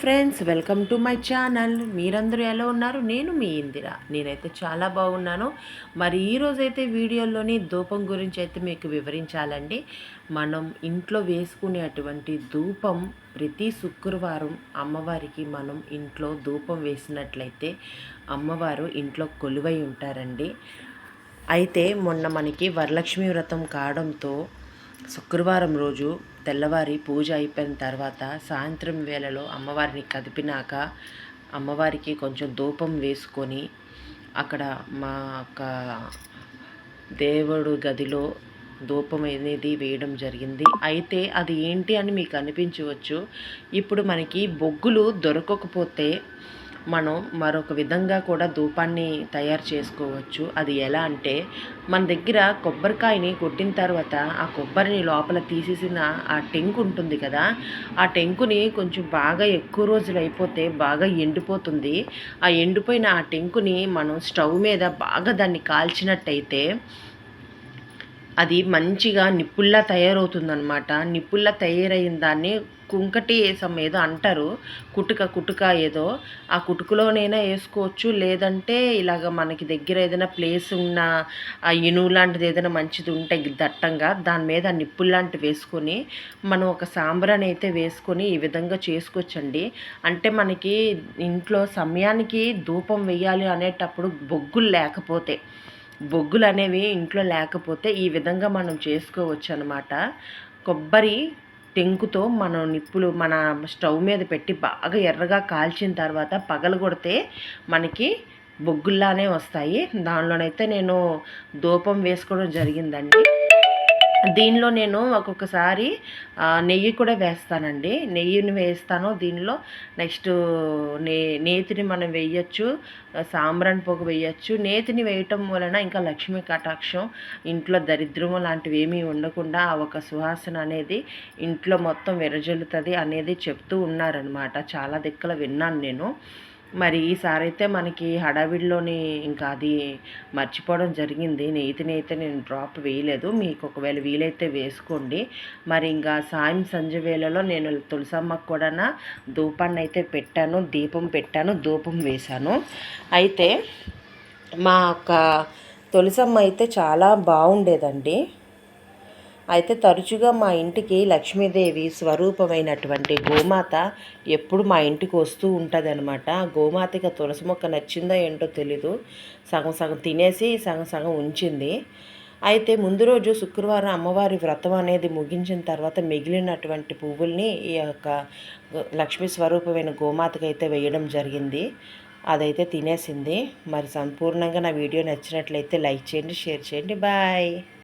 Friends welcome to my channel. మీరందరూ ఎలా ఉన్నారు? నేను మీ ఇందిరా. నేనైతే చాలా బాగున్నాను. మరి ఈరోజైతే వీడియోలోని ధూపం గురించి అయితే మీకు వివరించాలండి. మనం ఇంట్లో వేసుకునే అటువంటి ధూపం ప్రతి శుక్రవారం అమ్మవారికి మనం ఇంట్లో ధూపం వేసినట్లయితే అమ్మవారు ఇంట్లో కొలువై ఉంటారండి. అయితే మొన్న మనకి వరలక్ష్మి వ్రతం కావడంతో శుక్రవారం రోజు తెల్లవారి పూజ అయిపోయిన తర్వాత సాయంత్రం వేళలో అమ్మవారిని కదిపినాక అమ్మవారికి కొంచెం ధూపం వేసుకొని అక్కడ మా యొక్క దేవుడు గదిలో ధూపం అనేది వేయడం జరిగింది. అయితే అది ఏంటి అని మీకు అనిపించవచ్చు. ఇప్పుడు మనకి బొగ్గులు దొరకకపోతే మనం మరొక విధంగా కూడా ధూపాన్ని తయారు చేసుకోవచ్చు. అది ఎలా అంటే మన దగ్గర కొబ్బరికాయని కొట్టిన తర్వాత ఆ కొబ్బరిని లోపల తీసేసిన ఆ టెంకు ఉంటుంది కదా ఆ టెంకుని కొంచెం బాగా ఎక్కువ రోజులు అయిపోతే బాగా ఎండిపోతుంది. ఆ ఎండిపోయిన ఆ టెంకుని మనం స్టవ్ మీద బాగా దాన్ని కాల్చినట్టయితే అది మంచిగా నిప్పుల్లా తయారవుతుందనమాట నిప్పుల్లా తయారైన దాన్ని కుంకటి వేసం ఏదో అంటారు. కుటుక కుటుక ఏదో. ఆ కుటుకులోనైనా వేసుకోవచ్చు. లేదంటే ఇలాగ మనకి దగ్గర ఏదైనా ప్లేస్ ఉన్న ఆ ఇనువు లాంటిది ఏదైనా మంచిది ఉంటే దట్టంగా దాని మీద నిప్పులు లాంటివి వేసుకొని మనం ఒక సాంబ్రాన్ని అయితే వేసుకొని ఈ విధంగా చేసుకోవచ్చండి. అంటే మనకి ఇంట్లో సమయానికి ధూపం వేయాలి అనేటప్పుడు బొగ్గులు లేకపోతే బొగ్గులు అనేవి ఇంట్లో లేకపోతే ఈ విధంగా మనం చేసుకోవచ్చు అనమాట కొబ్బరి టెంకుతో మనం నిప్పులు మన స్టవ్ మీద పెట్టి బాగా ఎర్రగా కాల్చిన తర్వాత పగలు కొడితే మనకి బొగ్గుల్లానే వస్తాయి. దానిలోనైతే నేను ధూపం వేసుకోవడం జరిగిందండి. దీనిలో నేను ఒక్కొక్కసారి నెయ్యి కూడా వేస్తానండి. నెయ్యిని వేస్తాను. దీనిలో నెక్స్ట్ నే నేతిని మనం వేయచ్చు సాంబ్రాన్ పొగ వేయచ్చు. నేతిని వేయటం వలన ఇంకా లక్ష్మీ కటాక్షం ఇంట్లో దరిద్రము లాంటివి ఏమీ ఉండకుండా ఆ ఒక సువాసన అనేది ఇంట్లో మొత్తం విరజల్లుతుంది అనేది చెప్తూ ఉన్నారనమాట చాలా దిక్కుల విన్నాను నేను. మరి ఈసారి అయితే మనకి హడావిడిలోని ఇంకా అది మర్చిపోవడం జరిగింది. నెయ్యిని అయితే నేను డ్రాప్ వేయలేదు. మీకు ఒకవేళ వీలైతే వేసుకోండి. మరి ఇంకా సాయం సంజ వేళలో నేను తులసమ్మకు కూడా ధూపాన్ని అయితే పెట్టాను దీపం పెట్టాను ధూపం వేశాను. అయితే మా యొక్క తులసమ్మ అయితే చాలా బాగుండేదండి. అయితే తరచుగా మా ఇంటికి లక్ష్మీదేవి స్వరూపమైనటువంటి గోమాత ఎప్పుడు మా ఇంటికి వస్తూ ఉంటుంది అనమాట గోమాతకి తులసి మొక్క నచ్చిందో ఏంటో తెలీదు. సగం సగం తినేసి సగం సగం ఉంచింది. అయితే ముందు రోజు శుక్రవారం అమ్మవారి వ్రతం అనేది ముగించిన తర్వాత మిగిలినటువంటి పువ్వుల్ని ఈ యొక్క లక్ష్మీ స్వరూపమైన గోమాతకి అయితే వేయడం జరిగింది. అదైతే తినేసింది. మరి సంపూర్ణంగా నా వీడియో నచ్చినట్లయితే లైక్ చేయండి షేర్ చేయండి. బాయ్.